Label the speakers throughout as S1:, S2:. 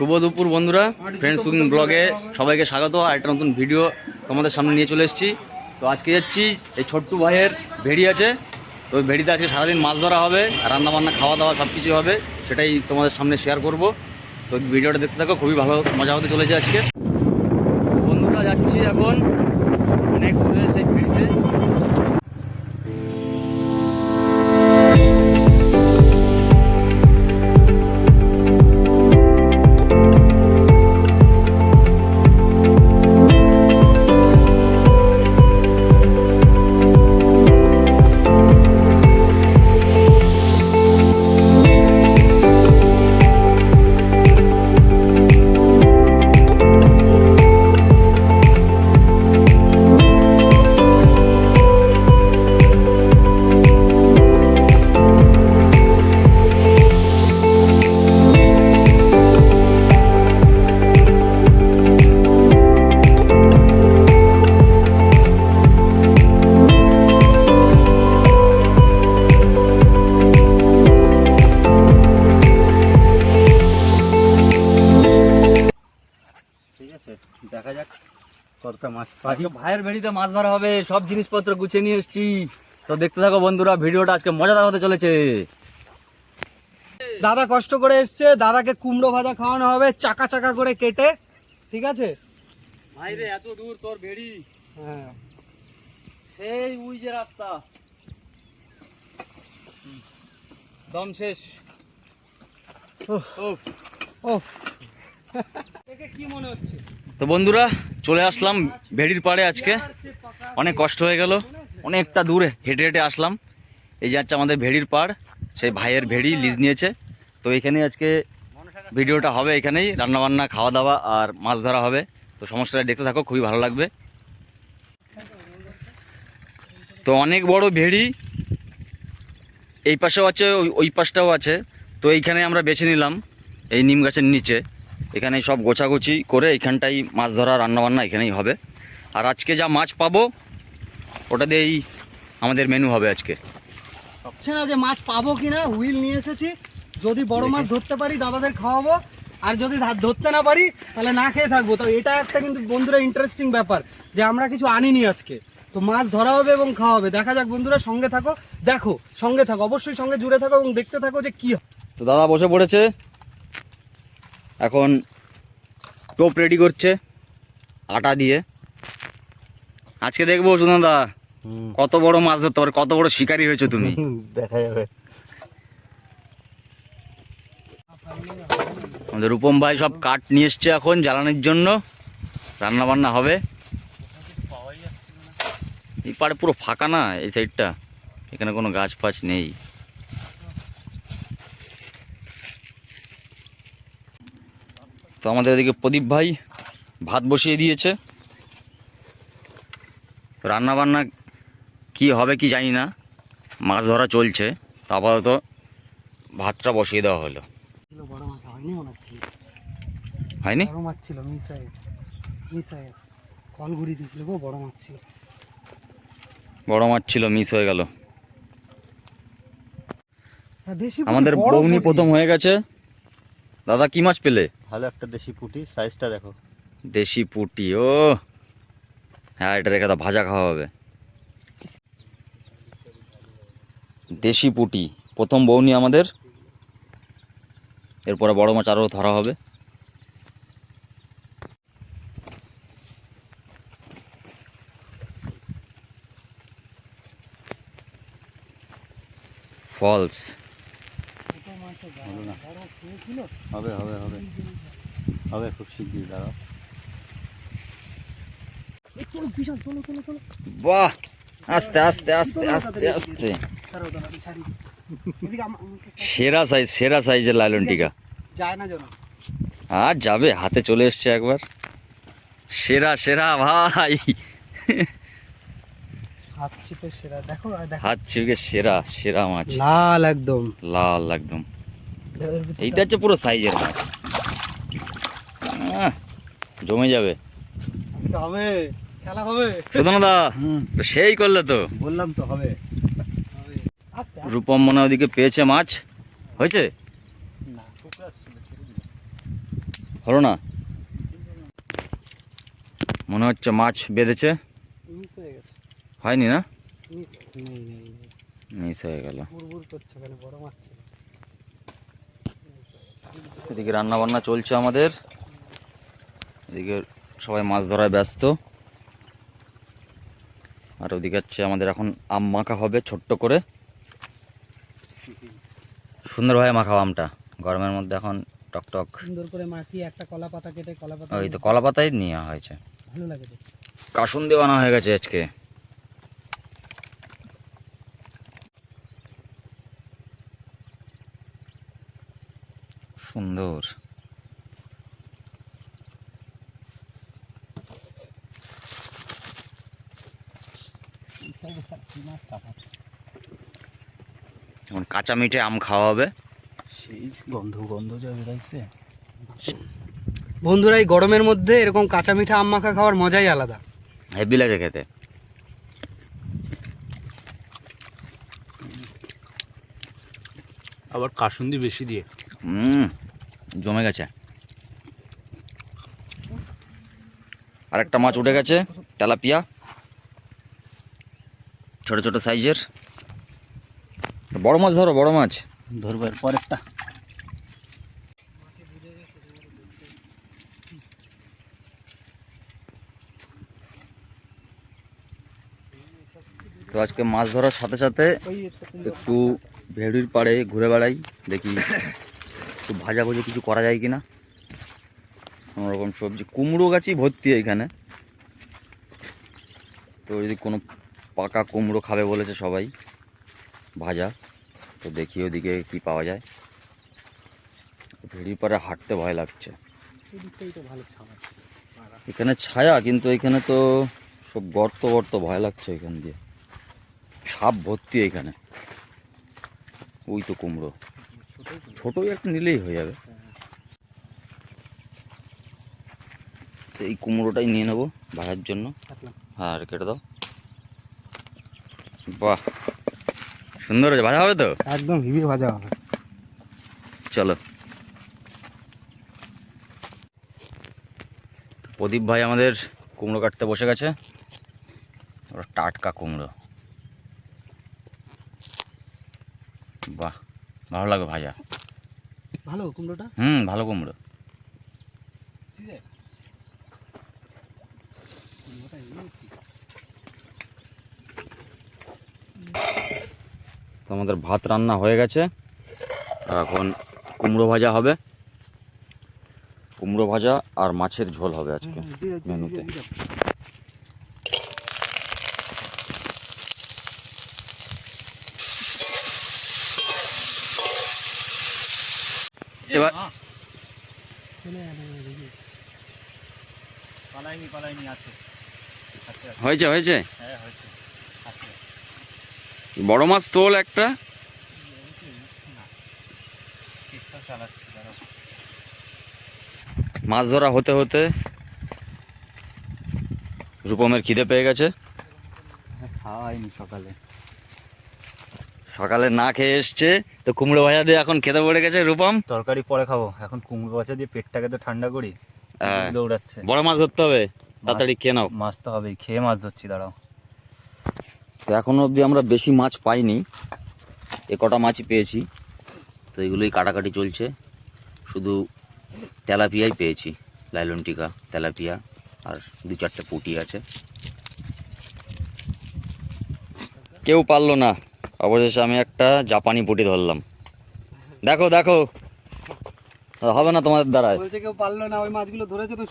S1: শুভ দুপুর বন্ধুরা friends cooking ব্লগে সবাইকে স্বাগত। আর একটা নতুন ভিডিও তোমাদের সামনে নিয়ে চলে এসেছি। তো আজকে যাচ্ছি, এই ছোট্টু ভাইয়ের ভেড়ি আছে। তো ওই ভেড়িতে আজকে সারাদিন মাছ ধরা হবে রান্না বান্না খাওয়া দাওয়া সব কিছু হবে, সেটাই তোমাদের সামনে শেয়ার করব। তো ভিডিওটা দেখতে থাকো, খুবই ভালো মজা হতে চলেছে আজকে। বন্ধুরা, যাচ্ছি এখন অনেক দূরে ভাইয়ের ভেড়িতে মাছ ধরা হবে সব জিনিসপত্র গুছিয়ে নিয়ে এসেছি। তো দেখতে থাকো বন্ধুরা ভিডিওটা আজকে মজাদার হতে চলেছে।
S2: দাদা কষ্ট করে এসছে দাদাকে কুমড়ো ভাজা খাওয়ানো হবে চাকা চাকা করে কেটে ঠিক আছে?
S1: ভাই রে এত দূর তোর ভেড়ি।
S2: হ্যাঁ।
S1: সেই উই যে রাস্তা। দম শেষ।
S2: ও দেখে কি মনে হচ্ছে?
S1: তো বন্ধুরা, চলে আসলাম ভেড়ির পাড়ে আজকে। অনেক কষ্ট হয়ে গেল, অনেকটা দূরে হেঁটে হেঁটে আসলাম। এই যে হচ্ছে আমাদের ভেড়ির পাড়, সেই ভাইয়ের ভেড়ি লিজ নিয়েছে। তো এখানে আজকে ভিডিওটা হবে, এখানেই রান্নাবান্না খাওয়া দাওয়া আর মাছ ধরা হবে। তো সমস্যাটা দেখতে থাকো, খুবই ভালো লাগবে। তো অনেক বড় ভেড়ি এই পাশেও আছে ওই পাশটাও আছে। তো এইখানে আমরা বেছে নিলাম, এই নিম গাছের নিচে। এখানে সব গোছাগুছি করে এইখানটাই মাছ ধরা রান্নাবান্না এখানেই হবে। আর আজকে যা মাছ পাবো ওটা দিয়েই আমাদের মেনু হবে আজকে।
S2: হচ্ছে না যে মাছ পাবো কি না হুইল নিয়ে এসেছি। যদি বড় মাছ ধরতে পারি দাদাদের খাওয়াবো। আর যদি ধরতে না পারি তাহলে না খেয়ে থাকব। তো এটা একটা কিন্তু বন্ধুরা ইন্টারেস্টিং ব্যাপার যে আমরা কিছু আনিনি আজকে। তো মাছ ধরা হবে এবং খাওয়া হবে। দেখা যাক বন্ধুরা সঙ্গে থাকো। দেখো সঙ্গে থাকো। অবশ্যই সঙ্গে জুড়ে থাকো এবং দেখতে থাকো যে কি
S1: তো দাদা বসে পড়েছে। এখন টোপ রেডি করছে আটা দিয়ে। আজকে দেখব সুনন্দা কত বড় মাছ ধরতে পারে কত বড় শিকারি হয়েছো তুমি।
S3: দেখা যাবে।
S1: আমাদের রূপম ভাই সব কাঠ নিয়ে এসছে এখন জ্বালানির জন্য রান্না বান্না হবে। এই পাড়ে পুরো ফাঁকা না এই সাইডটা এখানে কোনো গাছ ফাছ নেই। তো আমাদের এদিকে প্রদীপ ভাই ভাত বসিয়ে দিয়েছে। রান্না বান্না কি হবে কি জানি না মাছ ধরা চলছে তো আপাতত ভাতটা বসিয়ে দেওয়া হলো।
S2: বড় মাছ হয়নি বড় মাছ ছিল মিস হয়ে গেছে মিস হয়ে গেছে। কল ঘুরিয়ে দিয়েছিল গো বড় মাছ ছিল।
S1: বড় মাছ ছিল মিস হয়ে গেল।
S2: হ্যাঁ,
S1: আমাদের বৌনি প্রথম হয়ে গেছে। দাদা কি মাছ পেলে?
S3: ভালো একটা দেশি পুঁটি সাইজটা দেখো।
S1: দেশি পুটি ও। হ্যাঁ এটা রেখে দাও ভাজা খাওয়া হবে। দেশি পুটি প্রথম বৌনি আমাদের। এরপরে বড় মাছ আরও ধরা হবে। ফলস
S3: হবে হবে হবে। হবে খুব শিগগির দাঁড়াও।
S1: বাহ আস্তে আস্তে আস্তে আস্তে আস্তে। সেরা সাইজ সেরা সাইজের লাইলন টিকা।
S2: যায় না যেন।
S1: আর যাবে হাতে চলে এসছে একবার। সেরা সেরা ভাই।
S2: হাত চিপে সেরা দেখো আর দেখো।
S1: হাত ছিপকে সেরা সেরা মাছ।
S2: লাল একদম।
S1: লাল একদম। এইটা হচ্ছে পুরো সাইজের মাছ। জমে যাবে।
S2: হবে খেলা হবে।
S1: সুদনদা সেই করলে তো।
S3: বললাম তো হবে।
S1: রূপম মনে ওদিকে পেয়েছে মাছ। হয়েছে? হলো না? মনে হচ্ছে মাছ বেঁধেছে।
S2: হয়ে
S1: হয়নি না?
S2: মিস
S1: হয়ে গেল। এদিকে রান্না বান্না চলছে আমাদের। এদিকে সবাই মাছ ধরায় ব্যস্ত। আর ওদিকে হচ্ছে আমাদের এখন আম মাখা হবে ছোট্ট করে। সুন্দরভাবে মাখাও আমটা। গরমের মধ্যে এখন টক টক।
S2: সুন্দর করে মাখিয়ে একটা কলা পাতা কেটে কলা পাতা
S1: ওই তো কলা পাতাই নেওয়া হয়েছে।
S2: ভালো লাগে
S1: কাসুন দেওয়ানো হয়ে গেছে আজকে। সুন্দর। এখন কাঁচা মিঠে আম খাওয়া হবে।
S3: সেই গন্ধ গন্ধ যা বেরাইছে।
S2: বন্ধুরা এই গরমের মধ্যে এরকম কাঁচা মিঠা আম মাখা খাওয়ার মজাই আলাদা।
S1: হেভি লাগে খেতে।
S3: আবার কাসুন্দি বেশি দিয়ে।
S1: হুম জমে গেছে। আরেকটা মাছ উঠে গেছে তেলাপিয়া। ছোট ছোট সাইজের। বড় মাছ ধরো বড় মাছ।
S3: ধরবো এর পরেরটা।
S1: তো আজকে মাছ ধরার সাথে সাথে একটু ভেড়ির পাড়ে ঘুরে বেড়াই দেখি একটু ভাজা ভুজি কিছু করা যায় কিনা। কোনো রকম সবজি। কুমড়ো গাছই ভর্তি এখানে। তো যদি কোনো পাকা কুমড়ো খাবে বলেছে সবাই। ভাজা। তো দেখি ওদিকে কি পাওয়া যায়। ভেড়ির পাড়ে হাঁটতে ভয় লাগছে। এখানে ছায়া কিন্তু এখানে তো সব গর্ত গর্ত ভয় লাগছে এখান দিয়ে। সাপ ভর্তি এখানে। ওই তো কুমড়ো। ছোটই একটা নিলেই হয়ে যাবে। এই কুমড়োটাই নিয়ে নেব ভাজার জন্য। হ্যাঁ আর কেটে দাও। বাহ সুন্দর হয়েছে ভাজা হবে তো?
S2: একদম হিবি ভাজা হবে।
S1: চলো। প্রদীপ ভাই আমাদের কুমড়ো কাটতে বসে গেছে। ওরা টাটকা কুমড়ো। বাহ ভালো লাগে ভাজা।
S2: ভালো কুমড়োটা?
S1: হুম ভালো কুমড়ো। তো আমাদের ভাত রান্না হয়ে গেছে। এখন কুমড়ো ভাজা হবে। কুমড়ো ভাজা আর মাছের ঝোল হবে আজকে মেনুতে। এবার হয়েছে হয়েছে?
S3: হ্যাঁ হয়েছে।
S1: বড় মাছ তোল একটা। মাছ ধরা হতে হতে রূপমের খিদে পেয়ে গেছে।
S3: খাওয়া হয়নি সকালে।
S1: সকালে না খেয়ে এসছে তো কুমড়ো ভাজা দিয়ে এখন খেতে পড়ে গেছে রূপম।
S3: তরকারি পরে খাব এখন কুমড়ো ভাজা দিয়ে পেটটাকে তো ঠান্ডা করি
S1: হ্যাঁ।
S3: দৌড়াচ্ছে।
S1: বড় মাছ ধরতে হবে তাড়াতাড়ি খেয়ে নাও।
S3: মাছ তো হবেই খেয়ে মাছ ধরছি দাঁড়াও।
S1: তো এখনও অবধি আমরা বেশি মাছ পাইনি। এ কটা মাছই পেয়েছি। তো এগুলোই কাটাকাটি চলছে। শুধু তেলাপিয়াই পেয়েছি। লাইলন টিকা তেলাপিয়া আর দু চারটে পুটি আছে। কেউ পারল না। অবশেষে আমি একটা জাপানি পুটি ধরলাম। দেখো দেখো। হবে না তোমাদের দ্বারায়।
S2: বলছে কেউ পারল না ওই মাছগুলো ধরেছে তো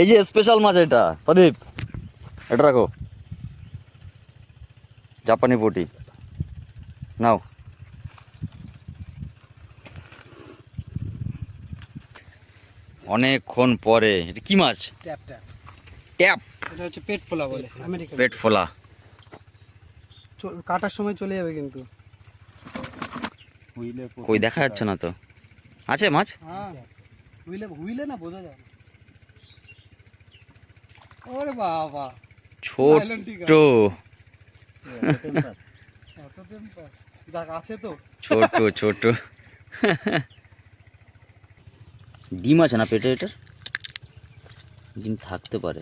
S1: এই যে স্পেশাল মাছ এটা। প্রদীপ এটা রাখো। জাপানি পুটি নাও। অনেকক্ষণ পরে এটা কি মাছ?
S2: Tap tap.
S1: ট্যাপ।
S2: এটা হচ্ছে পেট ফোলা বলে আমেরিকা
S1: পেট ফোলা।
S2: কাটার সময় চলে যাবে কিন্তু।
S1: কই দেখা যাচ্ছে না তো? আছে মাছ?
S2: হ্যাঁ। হুইলে হুইলে না বোঝা যায় ওরে বাবা।
S1: ছোট্ট
S2: এত টেম্পার যাক আছে তো
S1: ছোট ছোট। ডিম আছে না পেটে এটার? ডিম থাকতে পারে।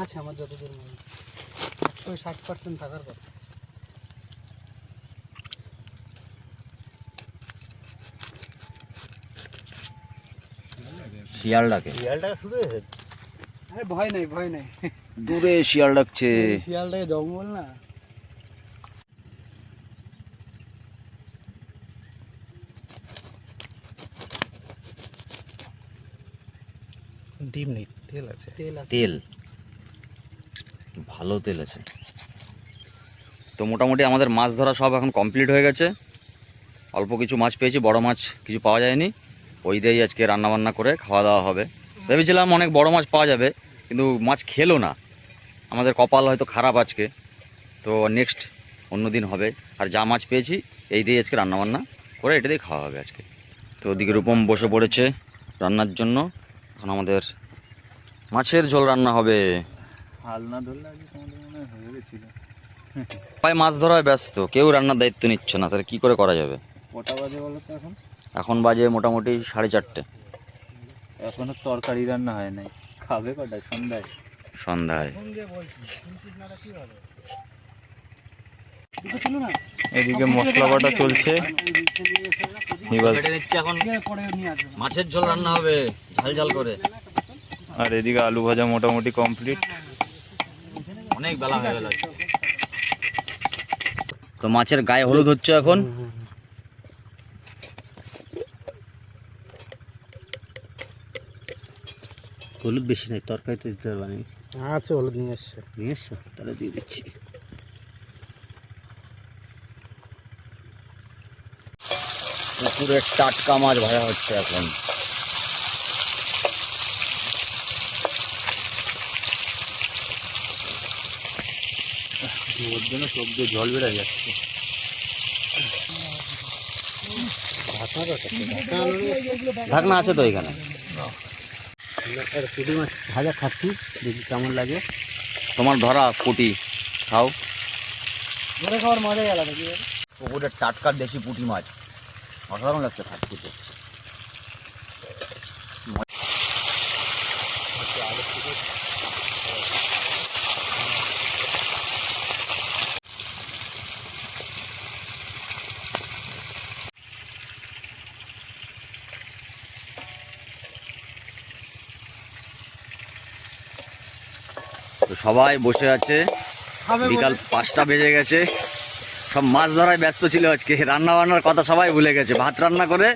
S2: আছে আমার যতদূর মনে হয়। একশো ষাট পার্সেন্ট থাকার কথা।
S1: শিয়াল ডাকে।
S3: শিয়ালটা শুরু হয়েছে
S2: আরে ভয় নেই ভয় নেই।
S1: দূরে শিয়াল ডাকছে।
S2: শিয়ালটাকে জঙ্গল না।
S3: ডিম নেই তেল আছে।
S2: তেল আছে।
S1: তেল। ভালো তেল আছে। তো মোটামুটি আমাদের মাছ ধরা সব এখন কমপ্লিট হয়ে গেছে। অল্প কিছু মাছ পেয়েছি বড় মাছ কিছু পাওয়া যায়নি। ওই দিয়েই আজকে রান্নাবান্না করে খাওয়া দাওয়া হবে। ভেবেছিলাম অনেক বড় মাছ পাওয়া যাবে। কিন্তু মাছ খেলো না। আমাদের কপাল হয়তো খারাপ আজকে। তো নেক্সট অন্য দিন হবে। আর যা মাছ পেয়েছি এই দিয়ে আজকে রান্নাবান্না করে এটা দিয়ে খাওয়া হবে আজকে। তো ওদিকে রূপম বসে পড়েছে রান্নার জন্য। এখন আমাদের মাছের ঝোল রান্না হবে।
S3: হাল ধরলে আগে তোমাদের মনে হয়ে গেছিল।
S1: সবাই মাছ ধরায় ব্যস্ত। কেউ রান্নার দায়িত্ব নিচ্ছে না। তাহলে কি করে করা যাবে?
S3: কটা বাজে বলো তো এখন?
S1: এখন বাজে মোটামুটি সাড়ে চারটে।
S3: এখনও তরকারি রান্না হয় নাই। খাবে কটায় সন্ধ্যায়?
S1: সন্ধ্যায়।
S3: এদিকে মশলা বাটা চলছে।
S1: এখন মাছের ঝোল রান্না হবে ঝাল ঝাল করে।
S3: আর এদিকে আলু ভাজা মোটামুটি কমপ্লিট
S1: অনেক বেলা হয়ে গেল। তো মাছের গায়ে হলুদ হচ্ছে এখন? হলুদ বেশি নাই তরকারিতে দিতে পারবা
S2: আচ্ছা হলুদ নিয়ে এসছে।
S1: নিয়ে এসছো তাহলে দিয়ে দিচ্ছি। পুকুরের টাটকা মাছ ভাজা হচ্ছে এখন।
S3: ওর জন্য সব দিয়ে জল বেড়ে যাচ্ছে।
S1: ঢাকনা আছে তো এখানে?
S2: পুঁটি মাছ ভাজা খাচ্ছি দেখি কেমন লাগে।
S1: তোমার ধরা পুটি খাও।
S2: ধরে খাওয়ার মজাই আলাদা?
S1: পুকুরের টাটকা দেশি পুঁটি মাছ অসাধারণ লাগছে খাটতে সবাই বসে আছে। বিকাল পাঁচটা বেজে গেছে। সব মাছ ধরায় ব্যস্ত ছিল আজকে। রান্না বান্নার কথা সবাই ভুলে গেছে। ভাত রান্না করে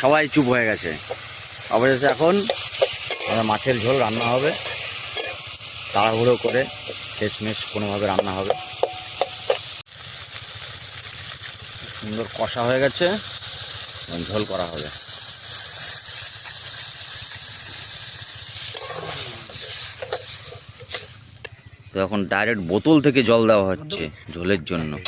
S1: সবাই চুপ হয়ে গেছে। অবশেষে এখন মাছের ঝোল রান্না হবে। তাড়াহুড়ো করে শেষমেশ কোনোভাবে রান্না হবে। সুন্দর কষা হয়ে গেছে। ঝোল করা হবে। তো এখন ডাইরেক্ট বোতল থেকে জল দেওয়া হচ্ছে ঝোলের জন্য!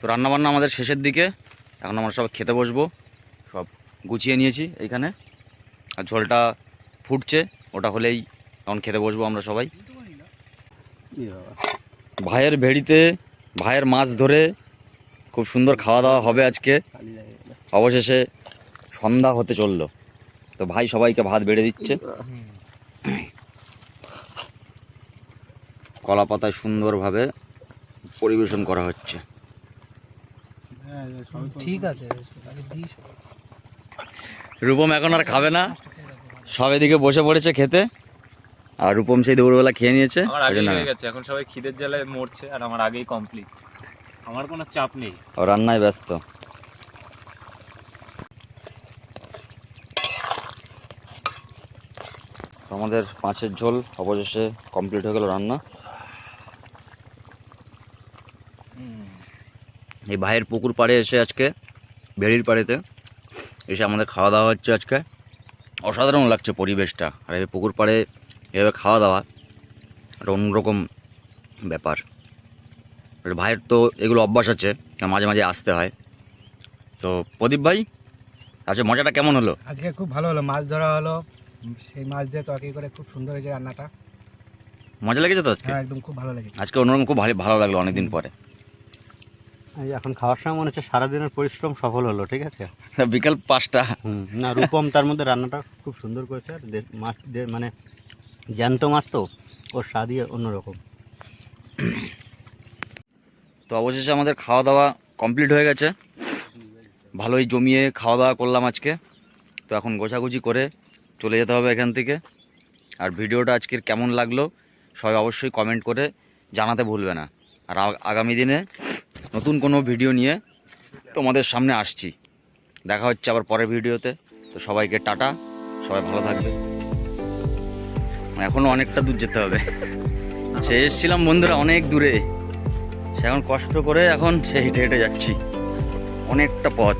S1: তো রান্নাবান্না আমাদের শেষের দিকে। এখন আমরা সব খেতে বসবো। সব গুছিয়ে নিয়েছি এইখানে। আর ঝোলটা ফুটছে ওটা হলেই এখন খেতে বসবো আমরা সবাই। ভাইয়ের ভেড়িতে ভাইয়ের মাছ ধরে খুব সুন্দর খাওয়া দাওয়া হবে আজকে। অবশেষে সন্ধ্যা হতে চলল। তো ভাই সবাইকে ভাত বেড়ে দিচ্ছে। কলা পাতায় সুন্দরভাবে পরিবেশন করা হচ্ছে।
S2: ঠিক আছে
S1: রূপম এখন আর খাবে না। সব এদিকে বসে পড়েছে খেতে। আর রূপম সেই দুপুরবেলা খেয়ে নিয়েছে।
S3: এখন সবাই খিদের জ্বালায় মরছে আর আমার আগেই কমপ্লিট আমার কোনো চাপ নেই।
S1: ও রান্নায় ব্যস্ত। আমাদের মাছের ঝোল অবশেষে কমপ্লিট হয়ে গেল রান্না। এই ভাইয়ের পুকুর পাড়ে এসে আজকে ভেড়ির পাড়েতে এসে আমাদের খাওয়া দাওয়া হচ্ছে আজকে। অসাধারণ লাগছে পরিবেশটা। আর এই পুকুর পাড়ে এভাবে খাওয়া দাওয়া একটা অন্যরকম ব্যাপার। ভাইয়ের তো এগুলো অভ্যাস আছে মাঝে মাঝে আসতে হয়। তো প্রদীপ ভাই আচ্ছা মজাটা কেমন হলো?
S2: আজকে খুব ভালো হলো মাছ ধরা হলো সেই মাছ দিয়ে তরকারি করে খুব সুন্দর হয়েছে রান্নাটা।
S1: মজা লেগেছে তো আজকে?
S2: হ্যাঁ একদম খুব ভালো লাগে
S1: আজকে অন্যরকম খুব ভালো ভালো লাগল অনেকদিন পরে।
S4: এখন খাওয়ার সময় মনে হচ্ছে সারাদিনের পরিশ্রম সফল হলো ঠিক আছে?
S1: বিকাল পাঁচটা।
S4: না রূপম তার মধ্যে রান্নাটা খুব সুন্দর করেছে আর দে- মাছ দে- মানে জ্যান্ত মাছ তো ওর স্বাদই অন্যরকম।
S1: তো অবশেষে আমাদের খাওয়া দাওয়া কমপ্লিট হয়ে গেছে। ভালোই জমিয়ে খাওয়া দাওয়া করলাম আজকে। তো এখন গোছাগুছি করে চলে যেতে হবে এখান থেকে। আর ভিডিওটা আজকের কেমন লাগল সবাই অবশ্যই কমেন্ট করে জানাতে ভুলবে না। আর আগামী দিনে নতুন কোনো ভিডিও নিয়ে তোমাদের সামনে আসছি। দেখা হচ্ছে আবার পরের ভিডিওতে। তো সবাইকে টাটা সবাই ভালো থাকবে। এখনও অনেকটা দূর যেতে হবে। সে এসেছিলাম বন্ধুরা অনেক দূরে। সে এখন কষ্ট করে এখন সেই হেঁটে হেঁটে যাচ্ছি। অনেকটা পথ।